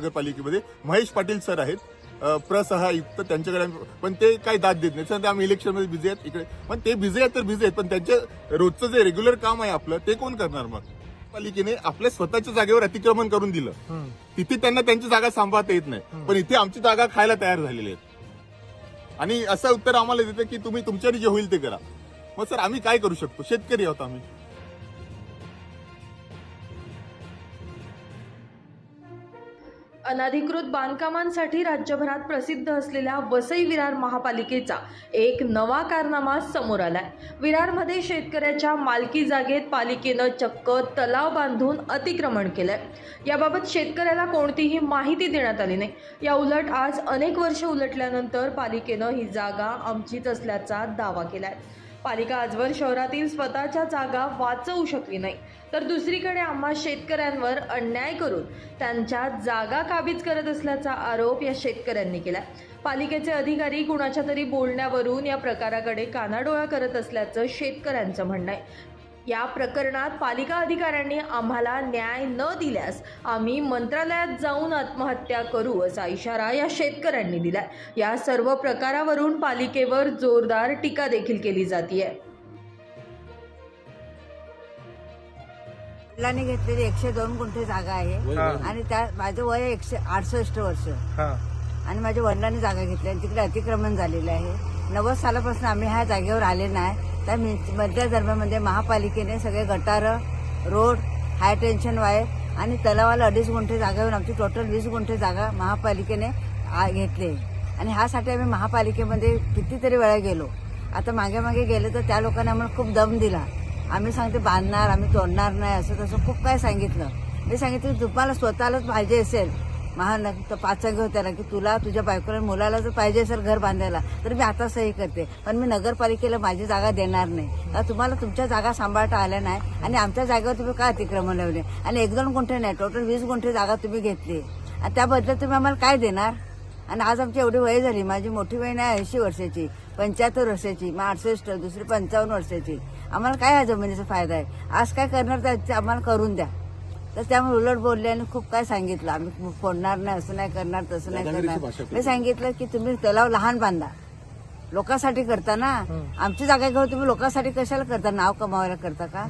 नगरपालिकेमध्ये. Mahesh Patil sir आहेत. प्रसहायुक्त त्यांच्याकडे पण ते काही दाद देत नाही सर आम्ही इलेक्शनमध्ये बिझी आहेत इकडे. पण ते बिझी आहेत तर बिझी आहेत. पण त्यांच्या रोजचं जे रेग्युलर काम आहे आपलं ते कोण करणार मग? पालिकेने आपल्या स्वतःच्या जागेवर अतिक्रमण करून दिलं. तिथे त्यांना त्यांची जागा सांभाळता येत नाही. पण इथे आमची जागा खायला तयार झालेली आहेत. आणि असं उत्तर आम्हाला देतं की तुम्ही तुमच्याने जे होईल ते करा. मग सर आम्ही काय करू शकतो? शेतकरी आहोत आम्ही. अनधिकृत बांधकामांसाठी राज्यभरात प्रसिद्ध असलेल्या वसई विरार महापालिकेचा एक नवा कारनामा समोर आलाय. विरारमध्ये शेतकऱ्याच्या मालकी जागेत पालिकेनं चक्क तलाव बांधून अतिक्रमण केलंय. याबाबत शेतकऱ्याला कोणतीही माहिती देण्यात आली नाही. या उलट आज अनेक वर्ष उलटल्यानंतर पालिकेनं ही जागा आमचीच असल्याचा दावा केलाय. पालिका आजवर शहरातील स्वतःच्या जागा वाचवू शकली नाही. तर दुसरीकडे आम्हा शेतकऱ्यांवर अन्याय करून त्यांच्या जागा काबीज करत असल्याचा आरोप या शेतकऱ्यांनी केला पालिकेचे अधिकारी कुणाच्या तरी बोलण्यावरून या प्रकाराकडे कानाडोळा करत असल्याचं शेतकऱ्यांचं म्हणणं आहे. या प्रकरणात पालिका अधिकाऱ्यांनी आम्हाला न्याय न दिल्यास आम्ही मंत्रालयात जाऊन आत्महत्या करू असा इशारा या शेतकऱ्यांनी दिलाय. या सर्व प्रकारावरून पालिकेवर जोरदार टीका देखील केली जाते वडिलांनी घेतलेली एकशे दोन गुंठे जागा आहे. आणि त्या माझं वय एकशे अडुसष्ट वर्ष. हा. आणि माझ्या वडिलांनी जागा घेतली आणि तिकडे अतिक्रमण झालेलं आहे. नव्वद सालापासून आम्ही ह्या जागेवर आले नाही. त्या मिन- मध्य दरम्यानमध्ये महापालिकेने सगळे गटार रोड हाय टेन्शन वायर आणि तलावाला अडीच गुंठे जागा येऊन आमची टोटल वीस गुंठे जागा महापालिकेने आ- घेतली. आणि ह्यासाठी आम्ही महापालिकेमध्ये कितीतरी वेळा गेलो. आता मागे मागे गेले तर त्या लोकांनी आम्हाला खूप दम दिला. आम्ही सांगते बांधणार आम्ही तोडणार नाही असं तसं खूप काय सांगितलं. मी सांगितलं तुम्हाला स्वतःलाच पाहिजे असेल महान पाचंग होत्याला की तुला तुझ्या बायकोला मुलाला जर पाहिजे असेल घर बांधायला तर मी आता सही करते. पण मी नगरपालिकेला माझी जागा देणार नाही. का तुम्हाला तुमच्या जागा सांभाळता आल्या नाही आणि आमच्या जागेवर तुम्ही काय अतिक्रमण लावले? आणि एक दोन गुंठे नाही टोटल वीस गुंठे जागा तुम्ही घेतली. आणि त्याबद्दल तुम्ही आम्हाला काय देणार? आणि आज आमची एवढी वय झाली माझी मोठी वय नाही ऐंशी वर्षाची पंच्याहत्तर वर्षाची मग अडसष्ट दुसरी पंचावन्न वर्षाची. आम्हाला काय या जमिनीचा फायदा आहे? आज काय करणार ते आम्हाला करून द्या. तर त्यामुळे उलट बोलले आणि खूप काय सांगितलं. आम्ही फोडणार नाही असं नाही करणार तसं नाही करणार. मी सांगितलं की तुम्ही तलाव लहान बांधा. लोकांसाठी करता ना. आमची जागा घेऊन तुम्ही लोकांसाठी कशाला करता? नाव कमावायला करता का?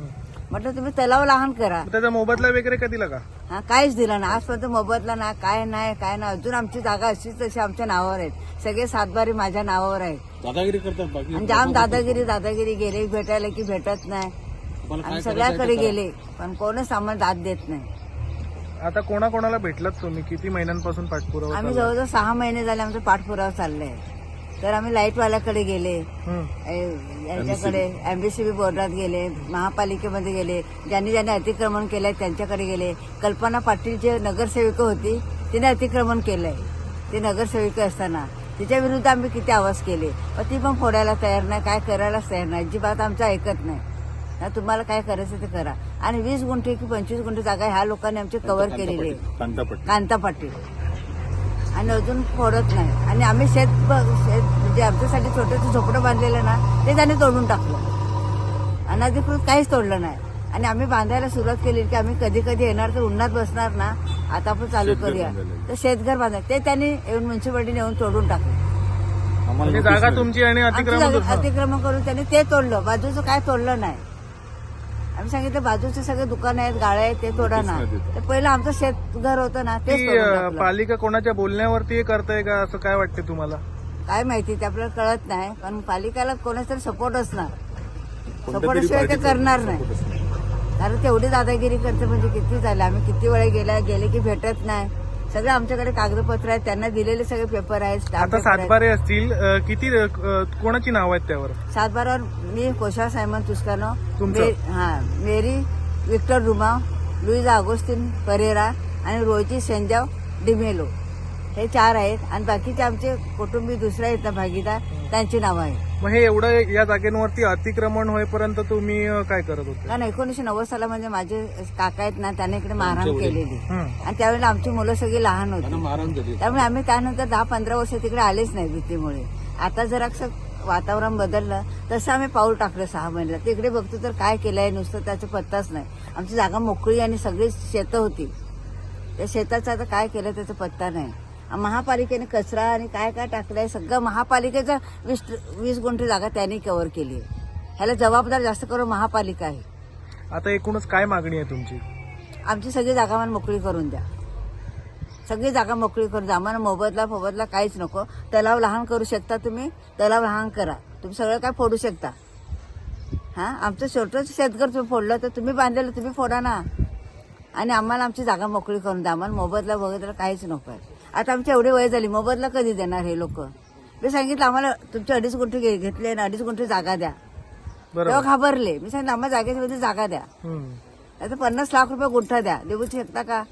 म्हटलं तुम्ही तलाव लहान करा. त्याचा मोबदला वगैरे का दिला का? हा काहीच दिलं ना आजपर्यंत मोबदला ना काय नाही काय नाही. अजून आमची जागा अशीच तशी आमच्या नावावर आहेत. सगळे सातबारी माझ्या नावावर आहेत. दादागिरी करतात बाकी आणि जाम दादागिरी दादागिरी गेले भेटायला की भेटत नाही. आणि सगळ्याकडे गेले पण कोणच आम्हाला दाद देत नाही. आता कोणाकोणाला भेटलात तुम्ही? किती महिन्यांपासून पाठपुरावा आम्ही? जवळजवळ सहा महिने झाले आमचा पाठपुरावा चाललाय. तर आम्ही लाईटवाल्याकडे गेले. हं. ए- यांच्याकडे एमबीसीबी बोर्डात गेले महापालिकेमध्ये गेले ज्यांनी ज्यांनी अतिक्रमण केलंय त्यांच्याकडे गेले. कल्पना पाटील जे नगरसेविका होती तिने अतिक्रमण केलंय. ती नगरसेविका असताना. तिच्या विरुद्ध आम्ही किती आवाज केले? पण ती पण फोडायला तयार नाही काय करायलाच तयार नाही. अजिबात आमचं ऐकत नाही. तुम्हाला काय करायचं ते करा. आणि वीस गुंठे की पंचवीस गुंठे जागा ह्या लोकांनी आमची कव्हर केलेली. आहे कांता पाटील आणि अजून फोडत नाही. आणि आम्ही शेत ब- शेत म्हणजे आमच्यासाठी छोटंसं झोपडं बांधलेलं ना ते त्याने तोडून टाकलं. अनधिकृत काहीच तोडलं नाही. आणि आम्ही बांधायला सुरुवात केली की आम्ही कधी कधी येणार तर उन्हात बसणार ना आता आपण चालू करूया. तर शेतघर बांधा ते त्यांनी येऊन म्युन्सिपाल्टीने येऊन तोडून टाकलं. म्हणजे जागा तुमची आणि. अतिक्रमण करून त्यांनी ते तोडलं. बाजूचं काय तोडलं नाही. आम्ही सांगितलं बाजूचे सगळे दुकान आहेत गाड्या आहेत ते तोडा ना. तेच नाही ते पहिलं आमचं शेतघर होतं ना ती. पालिका कोणाच्या बोलण्यावरती करताय का? असं काय वाटते तुम्हाला? काय माहिती ते आपल्याला कळत नाही. पण पालिकेला कोणाचा तरी सपोर्ट असणार. सपोर्ट तरी शिवाय ते करणार नाही. कारण तेवढी दादागिरी करते म्हणजे किती झाले? आम्ही किती वेळा गेल्या गेले की भेटत नाही. सगळे आमच्याकडे कागदपत्र आहेत त्यांना दिलेले सगळे पेपर आहेत स्टाफ आता पेपर आहेत. सातबारे असतील अं, किती अं, कोणाची नाव आहेत त्यावर सातबारावर मी कोशा सायमन तुस्कानो तुमचं? मे- हा मेरी विक्टर रुमाव लुईजा अगोस्टिन परेरा आणि रोहिती सेंजाव डिमेलो हे चार आहेत आणि बाकीचे आमचे कुटुंबी दुसरे आहेत ना भागीदार त्यांची नावं आहेत मग हे एवढं या जागेवरती अतिक्रमण होईपर्यंत तुम्ही काय करत होते? कारण एकोणीशे नव्वद सालामध्ये माझे काका आहेत ना त्याने इकडे मारहाण केलेली. आणि त्यावेळेला आमची मुलं सगळी लहान त्यांना होती. त्यामुळे आम्ही त्यानंतर दहा पंधरा वर्ष तिकडे आलेच नाही भीतीमुळे. आता जर असं वातावरण बदललं तसं आम्ही पाऊल टाकलं सहा महिन्याला. तिकडे बघतो तर काय केलंय नुसतं त्याचा पत्ताच नाही. आमची जागा मोकळी आणि सगळी शेतं होती. त्या शेताचं आता काय केलं त्याचा पत्ता नाही. महापालिकेने कचरा आणि काय काय टाकलंय सगळं महापालिकेचं वीस वीस गुंठे जागा त्यांनी कव्हर केली आहे. ह्याला जबाबदार जास्त करून महापालिका आहे. आता एकूणच काय मागणी आहे तुमची? आमची सगळी जागा मला मोकळी करून द्या. सगळी जागा मोकळी करून द्या. आम्हाला मोबदला फोबदला काहीच नको. तलाव लहान करू शकता तुम्ही तलाव लहान करा. तुम्ही सगळं काय फोडू शकता. हा? आमचं छोटंच शेतघर तुम्ही फोडलं तर तुम्ही बांधलेलं तुम्ही फोडा ना. आणि आम्हाला आमची जागा मोकळी करून द्या. आम्हाला मोबदला वगैरे काहीच नको आहे. आता आमची एवढी वय झाली मोबदला कधी देणार हे लोक? मी सांगितलं आम्हाला तुमचे अडीच गुंठे घेतले आणि अडीच गुंठे जागा द्या. तेव्हा घाबरले. मी सांगितलं आम्हाला जागेच्या मध्ये जागा द्या. आता पन्नास लाख रुपये गुंठा द्या. देऊ शकता का?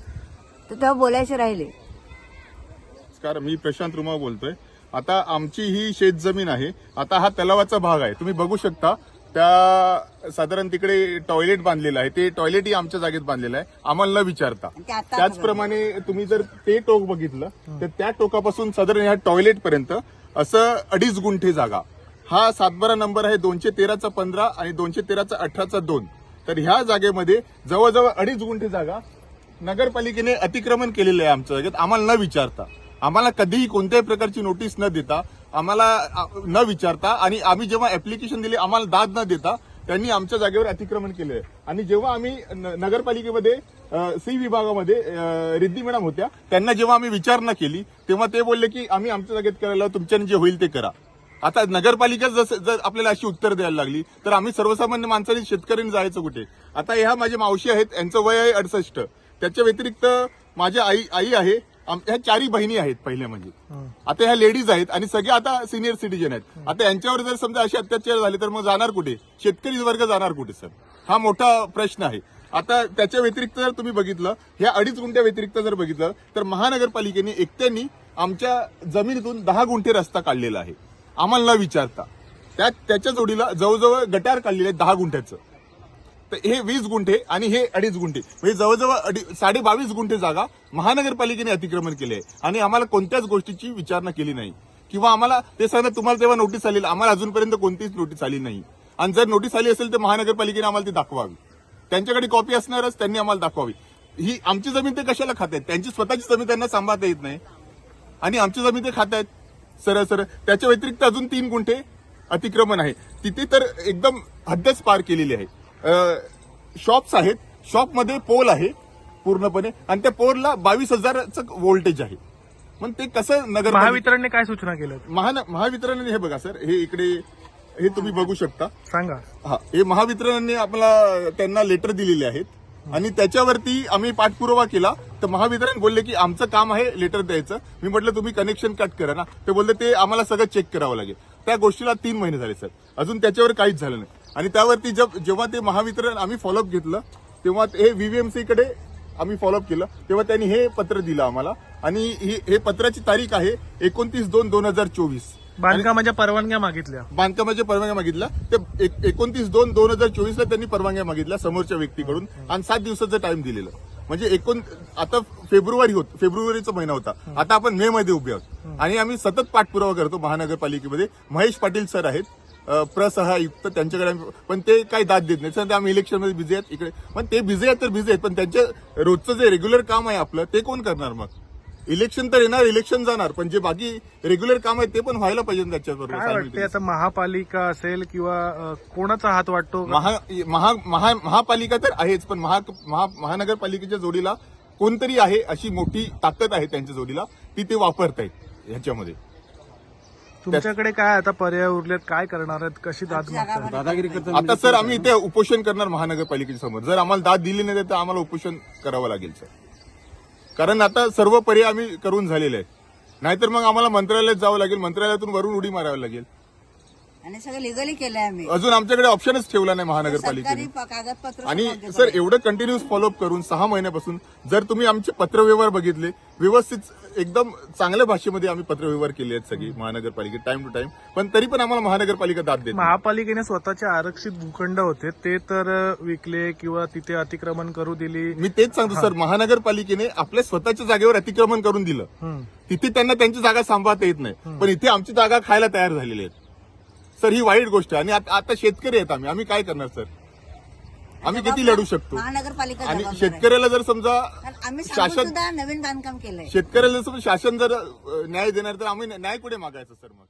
तर तेव्हा बोलायचे राहिले. नमस्कार मी प्रशांत रुमा बोलतोय. आता आमची ही शेत जमीन आहे. आता हा तलावाचा भाग आहे. तुम्ही बघू शकता त्या साधारण तिकडे टॉयलेट बांधलेलं आहे. ते टॉयलेटही आमच्या जागेत बांधलेलं आहे. आम्हाला न विचारता. त्याचप्रमाणे तुम्ही जर ते टोक बघितलं तर त्या टोकापासून साधारण ह्या टॉयलेट पर्यंत असं अडीच गुंठे जागा. हा सातबारा नंबर आहे दोनशे तेराचा पंधरा आणि दोनशे तेराचा अठराचा दोन. तर ह्या जागेमध्ये जवळजवळ अडीच गुंठे जागा नगरपालिकेने अतिक्रमण केलेलं आहे आमच्या जागेत. आम्हाला न विचारता. आम्हाला कधीही कोणत्याही प्रकारची नोटीस न देता आम्हाला न विचारता आणि आम्ही जेव्हा ऍप्लिकेशन दिले आम्हाला दाद न देता त्यांनी आमच्या जागेवर अतिक्रमण केलं. आहे आणि जेव्हा आम्ही न- नगरपालिकेमध्ये सी विभागामध्ये रिद्धी मॅडम होत्या त्यांना जेव्हा आम्ही विचारणा केली तेव्हा ते बोलले की आम्ही आमच्या जागेत करायला तुमच्याने जे होईल ते करा. आता नगरपालिका जसं जर आपल्याला अशी उत्तर द्यायला लागली तर आम्ही सर्वसामान्य माणसांनी शेतकऱ्यांनी जायचं कुठे? आता ह्या माझ्या मावशी आहेत यांचं वय आहे अडसष्ट. त्याच्या व्यतिरिक्त माझ्या आई आई आहे ह्या चारही बहिणी आहेत पहिल्या म्हणजे. आता ह्या लेडीज आहेत आणि सगळे आता सिनियर सिटीजन आहेत. आता यांच्यावर जर समजा असे अत्याचार झाले तर मग जाणार कुठे? शेतकरी वर्ग जाणार कुठे सर? हा मोठा प्रश्न आहे. आता त्याच्या व्यतिरिक्त जर तुम्ही बघितलं ह्या अडीच गुंठ्या व्यतिरिक्त जर बघितलं तर महानगरपालिकेने एकट्याने आमच्या जमिनीतून दहा गुंठे रस्ता काढलेला आहे. आम्हाला न विचारता. त्या त्याच्या जोडीला जवळजवळ गटार काढलेले आहे दहा गुंठ्याचं. हे वीस गुंठे आणि हे अडीच गुंठे. म्हणजे जवळजवळ अडी साडे बावीस गुंठे जागा महानगरपालिकेने अतिक्रमण केले आहे. आणि आम्हाला कोणत्याच गोष्टीची विचारणा केली नाही. किंवा आम्हाला ते सांगतात तुम्हाला तेव्हा नोटीस आली आम्हाला अजूनपर्यंत कोणतीच नोटीस आली नाही. आणि जर नोटीस आली असेल तर महानगरपालिकेने आम्हाला ती दाखवावी. त्यांच्याकडे कॉपी असणारच त्यांनी आम्हाला दाखवावी. ही आमची जमीन ते कशाला खात आहेत? त्यांची स्वतःची जमीन त्यांना सांभाळता येत नाही. आणि आमची जमीन ते खात आहेत? सरळ सरळ. त्याच्या व्यतिरिक्त अजून तीन गुंठे अतिक्रमण आहे. तिथे तर एकदम हद्दच पार केलेली आहे. शॉप्स आहेत. शॉपमध्ये पोल आहे पूर्णपणे. आणि त्या पोलला बावीस हजाराचं व्होल्टेज आहे. मग ते कसं नगर महावितरणने काय सूचना केल्या महान महावितरणाने हे बघा सर हे इकडे हे तुम्ही बघू शकता. सांगा. हा हे महावितरणाने आपला त्यांना लेटर दिलेले आहेत. आणि त्याच्यावरती आम्ही पाठपुरावा केला. तर महावितरण बोलले की आमचं काम आहे लेटर द्यायचं. मी म्हटलं तुम्ही कनेक्शन कट करा ना. ते बोलले ते आम्हाला सगळं चेक करावं लागेल. त्या गोष्टीला तीन महिने झाले सर. अजून त्याच्यावर काहीच झालं नाही. आणि त्यावरती जब जेव्हा ते महावितरण आम्ही फॉलोअप घेतलं तेव्हा हे व्हीव्हीएमसी कडे आम्ही फॉलोअप केलं. तेव्हा त्यांनी हे पत्र दिलं आम्हाला. आणि ही- हे पत्राची तारीख आहे एकोणतीस दोन दोन हजार चोवीस. बांधकामाच्या परवानग्या मागितल्या. बांधकामाच्या परवानग्या मागितल्या. ते एकोणतीस दोन दोन हजार चोवीसला त्यांनी परवानग्या मागितल्या समोरच्या व्यक्तीकडून आणि सात दिवसाचं टाइम दिलेलं. म्हणजे एकोण आता फेब्रुवारी होत फेब्रुवारीचा महिना होता. आता आपण मे मध्ये उभे आहोत. आणि आम्ही सतत पाठपुरावा करतो महानगरपालिकेमध्ये. महेश पाटील सर आहेत. प्रसहायुक्त त्यांच्याकडे पण ते काही दाद देत नाही. सध्या आम्ही इलेक्शनमध्ये बिझी आहेत इकडे. पण ते बिझी आहेत तर बिझी आहेत. पण त्यांच्या रोजचं जे रेग्युलर काम आहे आपलं ते कोण करणार मग? इलेक्शन तर येणार इलेक्शन जाणार. पण जे बाकी रेग्युलर काम आहे ते पण व्हायला पाहिजे त्याच्याबरोबर काय आता महापालिका असेल किंवा कोणाचा हात वाटतो? महा महा महा महापालिका तर आहेच पण महा- महानगरपालिकेच्या जोडीला कोणतरी आहे अशी मोठी ताकद आहे त्यांच्या जोडीला ती ते वापरतायत ह्याच्यामध्ये. तुमच्याकडे काय आता पर्याय उरलेत? काय करणार आहेत? कशी दाद मागतात दादागिरी करतात आता सर आम्ही इथे उपोषण करणार महानगरपालिकेच्या समोर. जर आम्हाला दाद दिली नाही तर आम्हाला उपोषण करावं लागेल सर. कारण आता सर्व पर्याय आम्ही करून झालेले आहेत. नाहीतर मग आम्हाला मंत्रालयात जावं लागेल. मंत्रालयातून वरून उडी मारावी लागेल. आणि सगळं लिगली केलंय आम्ही. अजून आमच्याकडे ऑप्शनच ठेवला नाही सरकारी महानगरपालिकेने. प- कागदपत्र आणि सर एवढं कंटिन्युअस फॉलोअप करून सहा महिन्यापासून जर तुम्ही आमचे पत्रव्यवहार बघितले व्यवस्थित एकदम चांगल्या भाषेमध्ये आम्ही पत्रव्यवहार केले आहेत सगळी महानगरपालिकेत टाइम टू टाइम पण तरी पण आम्हाला महानगरपालिका दाद देते महापालिकेने स्वतःचे आरक्षित भूखंड होते ते तर विकले किंवा तिथे अतिक्रमण करू दिली. मी तेच सांगतो सर महानगरपालिकेने आपल्या स्वतःच्या जागेवर अतिक्रमण करून दिलं. हम्म. तिथे त्यांना त्यांची जागा सांभाळता येत नाही. पण इथे आमची जागा खायला तयार झालेली आहेत. सर ही वाईट गोष्ट आहे. आणि आता शेतकरी आहेत आम्ही. आम्ही काय करणार सर? आम्ही किती लढू शकतो? महानगरपालिका आणि जबाबदार आहे. शेतकऱ्याला जर समजा कारण आम्ही सांगून शासन सुद्धा नवीन बांधकाम केलंय. शेतकऱ्याला जर समजा शासन जर अ, न्याय देणार तर आम्ही न्याय कुठे मागायचं सर मग?